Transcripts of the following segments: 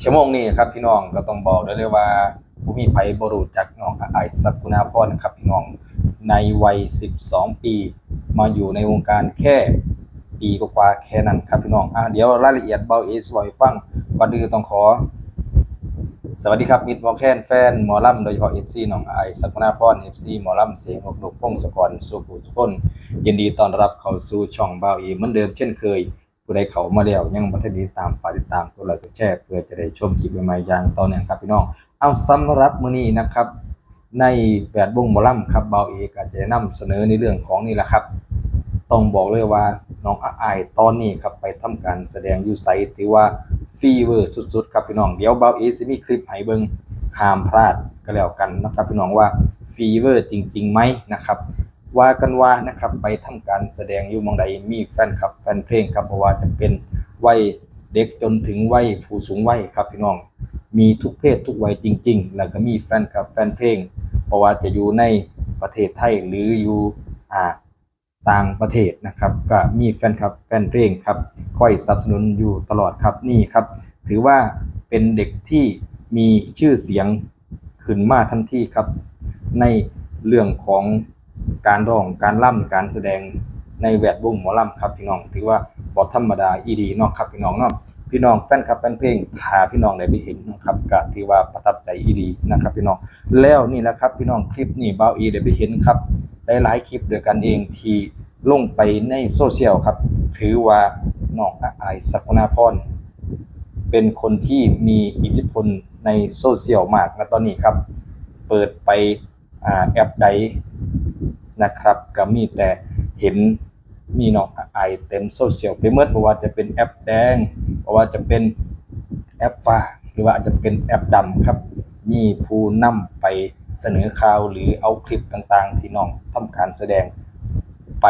ชั่วโมงนี้ครับพี่น้องก็ต้องบอกได้เลยว่าผู้มีไผบรูจักน้องไอายสักกุณาพรครับพี่น้องในวัย 12 ปี มาอยู่ในวงการแค่ปีกว่าแค่นั้นครับพี่น้องอะเดี๋ยวรายละเอียดเบาเอสไว้ฟังก่อนอื่นต้องขอ สวัสดีครับมิตรหมอแคนแฟนหมอลำโดยเฉพาะ FC น้องอายสักกุณาพร FC หมอลำเสียงนกนกพงศกรสุขุสุคนยินดีต้อนรับเข้าสู่ช่องเบาเอเหมือนเดิมเช่นเคย ผู้ใดเขามาแล้วยังบ่ทันได้ตามฝากติดตามกดไลค์กดแชร์เพื่อจะได้ชมคลิปใหม่ๆอย่างต่อเนื่องครับพี่น้องเอาสำหรับมื้อนี้นะครับ ในแวดวงหมอลำครับเบาเอกอาจจะนำเสนอในเรื่องของนี่แหละครับ ต้องบอกเลยว่าน้องอาอายตอนนี้ครับไปทำการแสดงอยู่ไสถือว่าฟีเวอร์สุดๆครับพี่น้องเดี๋ยวเบาเอสิมีคลิปให้เบิงห้ามพลาดก็แล้วกันนะครับพี่น้องว่าฟีเวอร์จริงๆไหมนะครับ ว่ากันว่านะครับ ไปทำการแสดงอยู่มองใดมีแฟนคลับ แฟนเพลงครับเพราะว่าจะเป็นวัยเด็กจนถึงวัยผู้สูงวัยครับพี่น้อง มีทุกเพศทุกวัยจริง ๆ แล้วก็มีแฟนคลับแฟนเพลง เพราะว่าจะอยู่ในประเทศไทยหรืออยู่อ่าต่างประเทศนะครับก็มีแฟนคลับแฟนเพลงครับคอยสนับสนุนอยู่ตลอดครับนี่ครับ ถือว่าเป็นเด็กที่มีชื่อเสียงขึ้นมาทันทีครับ ในเรื่องของ การร้องการล่ำการแสดงในแวดวงหมอลำครับพี่น้อง ถือว่าบอธรรมดาอีดีเนาะครับพี่น้องเนาะพี่น้องแฟนคลับแฟนเพลงพาพี่น้องได้ไปเห็นนะครับก็ถือว่าประทับใจอีดีนะครับพี่น้องแล้วนี่แหละครับพี่น้องคลิปนี้เบาอีได้ไปเห็นครับได้หลายคลิปเดียวกันเองที่ลงไปในโซเชียลครับ ถือว่าน้องอายสักนาพรเป็นคนที่มีอิทธิพลในโซเชียลมากนะตอนนี้ครับ เปิดไปอแอปใด นะครับก็มีแต่เห็นมีน้องไอเต็มโซเชียลไปเมื่อว่าจะเป็นแอปแดงเพราะว่าจะเป็นแอปฟ้าหรือว่าอาจจะเป็นแอปดำครับ มีผู้นำไปเสนอข่าวหรือเอาคลิปต่างๆ ที่น้องทำการแสดงไป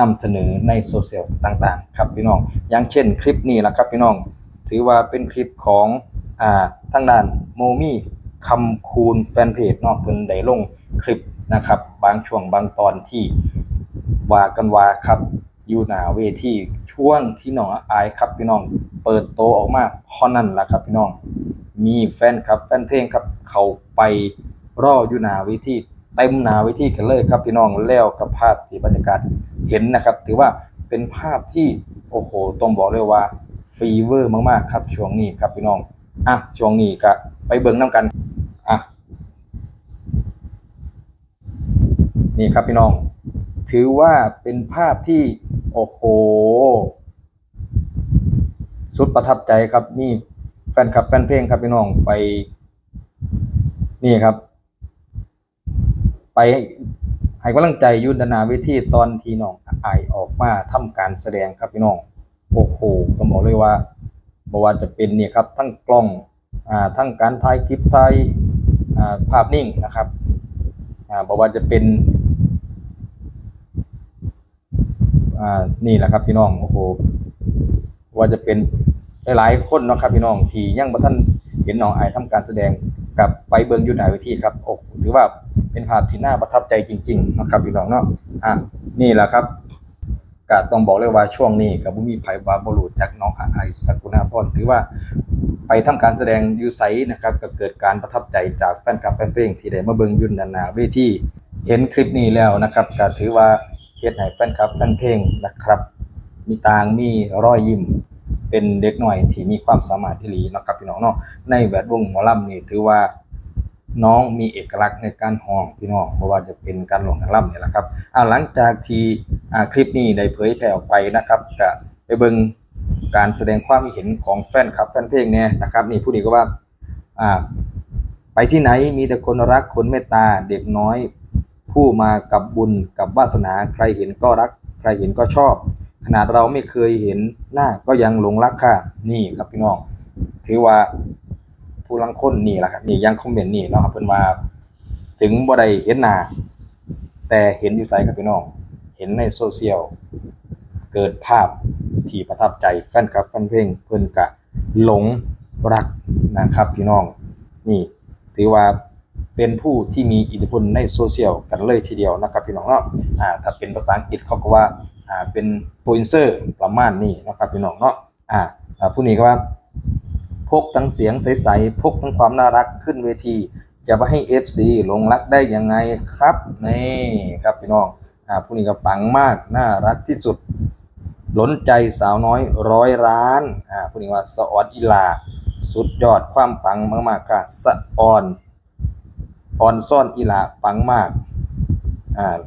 นำเสนอในโซเชียลต่างๆ ครับพี่น้อง อย่างเช่นคลิปนี้แหละครับพี่น้อง ถือว่าเป็นคลิปของอ่าทางด้านโมมี่คำคูณแฟนเพจเนาะเพิ่นได้ลงคลิป นะครับ บางช่วงบางตอนที่ว่ากันว่าครับ อยู่หน้าเวทีช่วงที่น้องอายครับพี่น้อง เปิดโตออกมาเพราะนั่นแหละครับพี่น้อง มีแฟนครับแฟนเพลงครับเขาไปรออยู่หน้าเวทีเต็มหน้าเวทีกันเลยครับพี่น้องแล้วกับภาพที่บรรยากาศเห็นนะครับ ถือว่าเป็นภาพที่โอ้โหต้องบอกเลยว่าฟีเวอร์มากๆครับช่วงนี้ครับพี่น้องอะช่วงนี้ก็ไปเบิ่งน้ำกันอะ นี่ครับพี่น้อง ถือว่าเป็นภาพที่ โอ้โห สุดประทับใจครับนี่แฟนคลับแฟนเพลงครับพี่น้องไป นี่ครับ ไปให้กำลังใจยุนนาเวทีตอนที่น้องอายออกมาทำการแสดงครับพี่น้องโอ้โหต้องบอกเลยว่าบอกว่าจะเป็นเนี่ยครับทั้งกล้องอ่าทั้งการถ่ายคลิปถ่ายอ่าภาพนิ่งนะครับอ่าบอกว่าจะเป็น อ่านี่แหละครับพี่น้องโอ้โหว่าจะเป็นหลายๆคนเนาะครับพี่น้องที่ยังบ่ท่านเห็นน้องไอายทำการแสดงกับไปเบิงอยู่หน้าเวทีครับโอ้โหถือว่าเป็นภาพที่น่าประทับใจจริงๆนะครับพี่น้องเนาะอะนี่แหละครับก็ต้องบอกเลยว่าช่วงนี้กับบุมีไผบาบรูจากน้องไอายสกุณาพรถือว่าไปทำการแสดงยูไสนะครับก็เกิดการประทับใจจากแฟนคลับแฟนเพลงที่ได้มาเบิงยุ่นหน้าเวทีเห็นคลิปนี้แล้วนะครับก็ถือว่า เฮ็ดให้แฟนคลับแฟนเพลงนะครับ มีตางมีรอยยิ้มเป็นเด็กหน่อยที่มีความสามารถที่ดีเนาะครับพี่น้องเนาะในแวดวงหมอลำนี่ถือว่าน้องมีเอกลักษณ์ในการห้องพี่น้องเพราะว่าจะเป็นการร้องการล่ำเนี่ยแหละครับอ่าหลังจากที่อ่าคลิปนี้ได้เผยแพร่ออกไปนะครับก็ไปเบิ่งการแสดงความเห็นของแฟนคลับแฟนเพลงเนี่ยนะครับ นี่ผู้นี้ก็ว่าอ่าไปที่ไหนมีแต่คนรักคนเมตตาเด็กน้อย ผู้มากับบุญกับวาสนาใครเห็นก็รัก ใครเห็นก็ชอบ ขนาดเราไม่เคยเห็นหน้าก็ยังหลงรักค่ะนี่ครับพี่น้องถือว่าผู้ลังคนนี่แหละครับนี่ยังคอมเมนต์นี่เนาะครับเพิ่นว่าถึงบ่ได้เห็นหน้าแต่เห็นอยู่ไสครับพี่น้อง เห็นในโซเชียลเกิดภาพที่ประทับใจแฟนคลับแฟนเพลงเพิ่นกะหลงรักนะครับพี่น้อง นี่ถือว่า เป็นผู้ที่มีอิทธิพลในโซเชียลกันเลยทีเดียวนะครับพี่น้องเนาะอ่าถ้าเป็นภาษาอังกฤษเขาก็ว่าอ่าเป็นโปรอินเซอร์ประมาณนี้นะครับพี่น้องเนาะอ่าผู้นี้ก็ว่าพกทั้งเสียงใสๆพกทั้งความน่ารักขึ้นเวที จะไปให้ FC หลงรักได้ยังไงครับนี่ครับพี่น้องอ่าผู้นี้ก็ปังมากน่ารักที่สุดล้นใจสาวน้อยร้อยล้านอ่าผู้นี้ว่าสออนอีลา สุดยอดความปังมากๆค่ะสะออน ออนซ่อนอีลาปังมากอ่า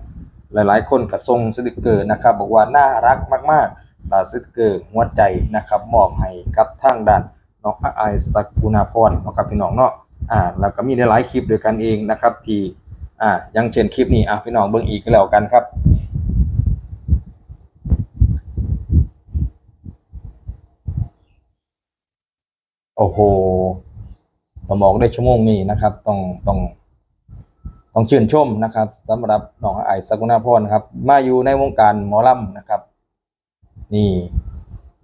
หลายๆ คนก็ส่งสติกเกอร์นะครับ บอกว่าน่ารักมากๆลาสติกเกอร์หัวใจนะครับมอบให้กับทางด้านน้องอาไอายสกุณาพรนะครับพี่น้องเนาะอ่าแล้วก็มีหลายๆคลิปด้วยกันเองนะครับที่อ่ายังเช่นคลิปนี้อะพี่น้องเบิ่งอีกแล้วกันครับโอ้โหต้องบอกได้ชั่วโมงนี้นะครับ ต้องต้อง ต้องชื่นชมนะครับสำหรับน้องไอายสกุณาพรนะครับ มาอยู่ในวงการหมอลำนะครับ นี่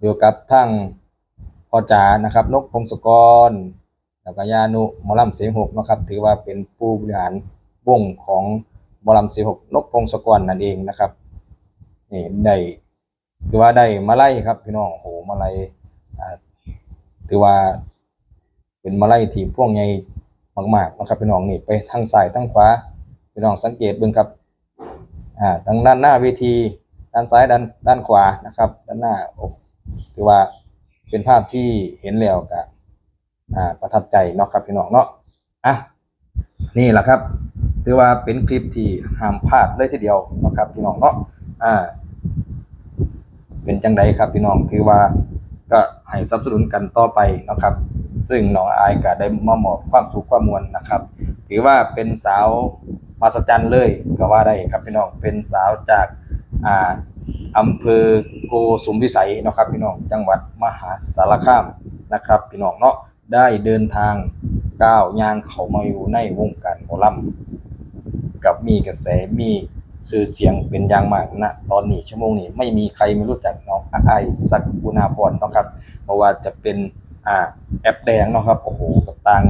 อยู่กับทั้งพ่อจ๋านะครับ นกพงศกรแล้วก็ยานุหมอลำเสียงหกนะครับ ถือว่าเป็นผู้บริหารวงของหมอลำเสียงหกนกพงศกรนั่นเองนะครับนี่ได้ถือว่าได้มาไล่ครับพี่น้องโอ้โหมาไล่ถือว่าเป็นมาไล่ที่พวกใหญ่ มากๆนะครับพี่น้องนี่ไปทางซ้ายทางขวาพี่น้องสังเกตเบิ่งครับอ่าทางด้านหน้าเวทีด้านซ้ายด้านด้านขวานะครับ ด้านหน้าโอ้ถือว่าเป็นภาพที่เห็นแล้วก็อ่าประทับใจเนาะครับพี่น้องเนาะอะนี่แหละครับถือว่าเป็นคลิปที่ห้ามพลาดเลยทีเดียวนะครับพี่น้องเนาะอ่าเป็นจังไดครับพี่น้องถือว่า ก็ให้สนับสนุนกันต่อไปนะครับ ซึ่งน้องอายก็ได้มามอบความสุขความมวลนะครับ ถือว่าเป็นสาวมาสจันเลยก็ว่าได้ครับพี่น้องเป็นสาวจากอ่าอำเภอโกสุมพิสัยนะครับ พี่น้องจังหวัดมหาสารคามนะครับ พี่น้องเนาะได้เดินทางก้าวย่างเขามาอยู่ในวงการหมอลำกับมีกระแสมีชื่อเสียงเป็นอย่างมากณตอนนี้ชั่วโมงนี้ไม่มีใครไม่รู้จักน้องอาไอายสัก กุณาพรเนาะครับเพราะว่าจะเป็นอ่าแอปแดงเนาะครับโอ้โหต่าง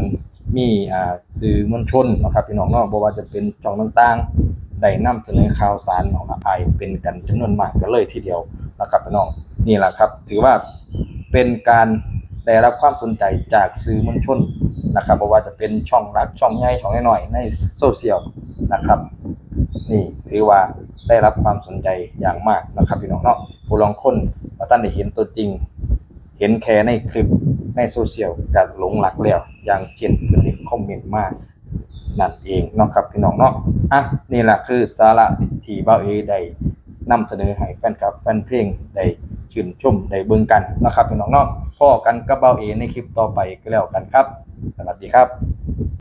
มีอ่าสื่อมวลชนเนาะครับพี่น้องเนาะเพราะว่าจะเป็นช่องต่างๆได้นำเสนอข่าวสารของอาไอเป็นกันจำนวนมากกันเลยทีเดียวนะครับพี่น้องนี่แหละครับ ถือว่าเป็นการได้รับความสนใจจากสื่อมวลชนนะครับเพราะว่าจะเป็นช่องรักช่องใหญ่ช่องน้อยๆในโซเชียลนะครับ นี่ถือว่าได้รับความสนใจอย่างมากนะครับพี่น้องเนาะผู้ลองคน ว่าท่านได้เห็นตัวจริง เห็นแค่ในคลิปในโซเชียลก็หลงหลักแล้วอย่างเช่นคนที่คอมเมนต์มากนั่นเองเนาะครับพี่น้องเนาะอะนี่แหละคือสาระที่เบ้าเอได้นำเสนอให้แฟนคลับแฟนเพลงได้ชื่นชมได้เบิ่งกันนะครับพี่น้องเนาะพ่อกันกับเบ้าเอในคลิปต่อไปก็แล้วกันครับ สวัสดีครับ